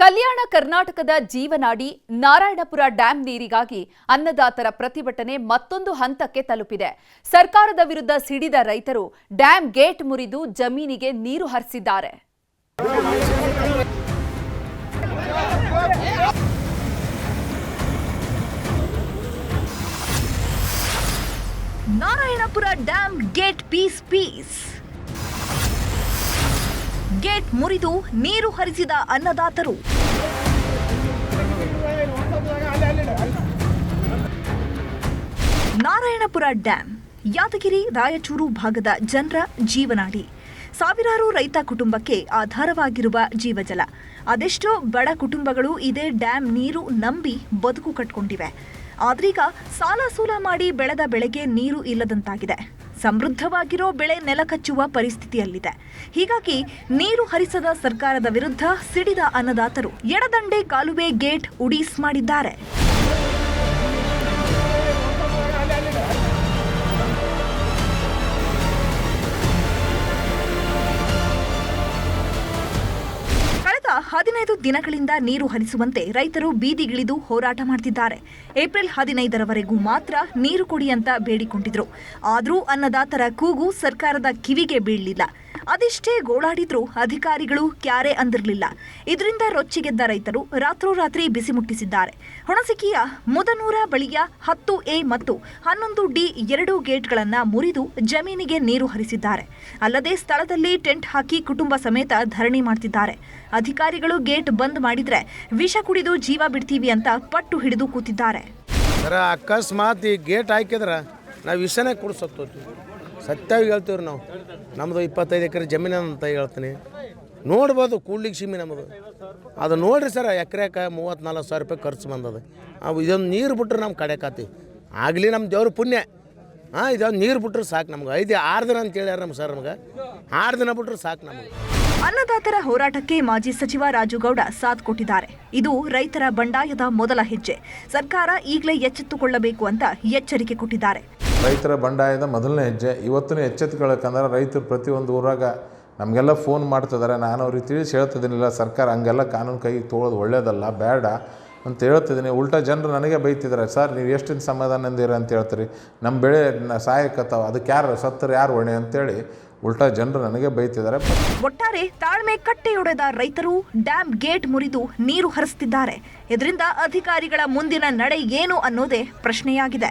ಕಲ್ಯಾಣ ಕರ್ನಾಟಕದ ಜೀವನಾಡಿ ನಾರಾಯಣಪುರ ಡ್ಯಾಂ ನೀರಿಗಾಗಿ ಅನ್ನದಾತರ ಪ್ರತಿಭಟನೆ ಮತ್ತೊಂದು ಹಂತಕ್ಕೆ ತಲುಪಿದೆ. ಸರ್ಕಾರದ ವಿರುದ್ಧ ಸಿಡಿದ ರೈತರು ಡ್ಯಾಂ ಗೇಟ್ ಮುರಿದು ಜಮೀನಿಗೆ ನೀರು ಹರಿಸಿದ್ದಾರೆ. Narayanapura dam gate piece piece. Gate ಮುರಿದು ನೀರು ಹರಿಸಿದ ಅನ್ನದಾತರು. ನಾರಾಯಣಪುರ ಡ್ಯಾಂ, ಯಾದಗಿರಿ ರಾಯಚೂರು ಭಾಗದ ಜನರ ಜೀವನಾಡಿ. ಸಾವಿರಾರು ರೈತ ಕುಟುಂಬಕ್ಕೆ ಆಧಾರವಾಗಿರುವ ಜೀವಜಲ. ಅದೆಷ್ಟೋ ಬಡ ಕುಟುಂಬಗಳು ಇದೇ ಡ್ಯಾಂ ನೀರು ನಂಬಿ ಬದುಕು ಕಟ್ಕೊಂಡಿವೆ. ಆದ್ರೀಗ ಸಾಲ ಸೂಲ ಮಾಡಿ ಬೆಳೆದ ಬೆಳೆಗೆ ನೀರು ಇಲ್ಲದಂತಾಗಿದೆ. ಸಮೃದ್ಧವಾಗಿರೋ ಬೆಳೆ ನೆಲಕಚ್ಚುವ ಪರಿಸ್ಥಿತಿಯಲ್ಲಿದೆ. ಹೀಗಾಗಿ ನೀರು ಹರಿಸದ ಸರ್ಕಾರದ ವಿರುದ್ಧ ಸಿಡಿದ ಅನ್ನದಾತರು ಎಡದಂಡೆ ಕಾಲುವೆ ಗೇಟ್ ಉಡೀಸ್ ಮಾಡಿದ್ದಾರೆ. ಹದಿನೈದು ದಿನಗಳಿಂದ ನೀರು ಹರಿಸುವಂತೆ ರೈತರು ಬೀದಿಗಿಳಿದು ಹೋರಾಟ ಮಾಡ್ತಿದ್ದಾರೆ. ಏಪ್ರಿಲ್ ಹದಿನೈದರವರೆಗೂ ಮಾತ್ರ ನೀರು ಕೊಡಿ ಅಂತ ಬೇಡಿಕೊಂಡಿದ್ರು. ಆದರೂ ಅನ್ನದಾತರ ಕೂಗು ಸರ್ಕಾರದ ಕಿವಿಗೆ ಬೀಳಲಿಲ್ಲ. ಅದೆಷ್ಟೇ ಗೋಳಾಡಿದ್ರೂ ಅಧಿಕಾರಿಗಳು ಕ್ಯಾರೆ ಅಂದಿರಲಿಲ್ಲ. ಇದರಿಂದ ರೊಚ್ಚಿಗೆದ್ದ ರೈತರು ರಾತ್ರೋರಾತ್ರಿ ಬಿಸಿ ಮುಟ್ಟಿಸಿದ್ದಾರೆ. ಹುಣಸಿಕಿಯ ಮುದನೂರ ಬಳಿಯ ಹತ್ತು ಎ ಮತ್ತು ಹನ್ನೊಂದು ಡಿ ಎರಡು ಗೇಟ್ಗಳನ್ನು ಮುರಿದು ಜಮೀನಿಗೆ ನೀರು ಹರಿಸಿದ್ದಾರೆ. ಅಲ್ಲದೆ ಸ್ಥಳದಲ್ಲಿ ಟೆಂಟ್ ಹಾಕಿ ಕುಟುಂಬ ಸಮೇತ ಧರಣಿ ಮಾಡ್ತಿದ್ದಾರೆ. ಅಧಿಕಾರಿಗಳು ಗೇಟ್ ಬಂದ್ ಮಾಡಿದ್ರೆ ವಿಷ ಕುಡಿದು ಜೀವ ಬಿಡ್ತೀವಿ ಅಂತ ಪಟ್ಟು ಹಿಡಿದು ಕೂತಿದ್ದಾರೆ. ಅಕಸ್ಮಾತ್ ಈ ಗೇಟ್ ಹಾಕಿದ್ರೆ ನಾವು ವಿಷನೇ ಕುಡಿಸತ್ತೋತೀವಿ ಸತ್ಯವಾಗಿ ಹೇಳ್ತೀವ್ರಿ ನಾವು. ನಮ್ಮದು ಇಪ್ಪತ್ತೈದು ಎಕರೆ ಜಮೀನು ಅಂತ ಹೇಳ್ತೀನಿ. ನೋಡ್ಬೋದು ಕೂಡ್ಲಿಕ್ಕೆ ಸಿಮಿ ನಮ್ಮದು ಅದು ನೋಡ್ರಿ ಸರ್ ಎಕರೆಕ ಮೂವತ್ತ್ನಾಲ್ಕು ಸಾವಿರ ರೂಪಾಯಿ ಖರ್ಚು ಬಂದದ. ಅವು ಇದೊಂದು ನೀರು ಬಿಟ್ರೆ ನಮ್ಮ ಕಡೆಕಾತಿ ಆಗಲಿ ನಮ್ಮ ದೇವ್ರ ಪುಣ್ಯ. ಹಾಂ, ಇದೊಂದು ನೀರು ಬಿಟ್ರೆ ಸಾಕು ನಮ್ಗೆ. ಐದು ಆರು ದಿನ ಅಂತ ಹೇಳ್ಯಾರ ನಮ್ಮ ಸರ್ ನಮ್ಗೆ. ಆರು ದಿನ ಬಿಟ್ರೆ ಸಾಕು ನಮಗೆ. ಅನ್ನದಾತರ ಹೋರಾಟಕ್ಕೆ ಮಾಜಿ ಸಚಿವ ರಾಜುಗೌಡ ಸಾಥ್ ಕೊಟ್ಟಿದ್ದಾರೆ. ಇದು ರೈತರ ಬಂಡಾಯದ ಮೊದಲ ಹೆಜ್ಜೆ. ಸರ್ಕಾರ ಈಗಲೇ ಎಚ್ಚೆತ್ತುಕೊಳ್ಳಬೇಕು ಅಂತ ಎಚ್ಚರಿಕೆ ಕೊಟ್ಟಿದ್ದಾರೆ. ರೈತರ ಬಂಡಾಯದ ಮೊದಲನೇ ಹೆಜ್ಜೆ, ಇವತ್ತಿನ ಎಚ್ಚೆತ್ತುಕೊಳ್ಳೋಕಂದ್ರೆ ರೈತರು ಪ್ರತಿಯೊಂದು ಊರಾಗ ನಮಗೆಲ್ಲ ಫೋನ್ ಮಾಡ್ತಿದ್ದಾರೆ. ನಾನು ಅವ್ರಿಗೆ ತಿಳಿಸಿ ಹೇಳ್ತಿದ್ದೀನಿಲ್ಲ, ಸರ್ಕಾರ ಹಂಗೆಲ್ಲ ಕಾನೂನು ಕೈ ತೊಗೊಳೋದು ಒಳ್ಳೇದಲ್ಲ, ಬೇಡ ಅಂತ ಹೇಳ್ತಿದ್ದೀನಿ. ಉಲ್ಟಾ ಜನರು ನನಗೆ ಬೈತಿದ್ದಾರೆ, ಸರ್, ನೀವು ಎಷ್ಟಿನ ಸಮಾಧಾನದಿಂದಿರ ಅಂತ ಹೇಳ್ತೀರಿ? ನಮ್ಮ ಬೆಳೆ ಸಹಾಯಕತ್ತಾವ ಅದಕ್ಕೆ ಯಾರು ಸತ್ತರು ಯಾರು ಹೊಣೆ? ಅಂತೇಳಿ ಉಲ್ಟಾ ಜನರು ನನಗೆ ಬೈತಿದ್ದಾರೆ. ಒಟ್ಟಾರೆ ತಾಳ್ಮೆ ಕಟ್ಟೆಯೊಡೆದ ರೈತರು ಡ್ಯಾಮ್ ಗೇಟ್ ಮುರಿದು ನೀರು ಹರಿಸ್ತಿದ್ದಾರೆ. ಇದರಿಂದ ಅಧಿಕಾರಿಗಳ ಮುಂದಿನ ನಡೆ ಏನು ಅನ್ನೋದೇ ಪ್ರಶ್ನೆಯಾಗಿದೆ.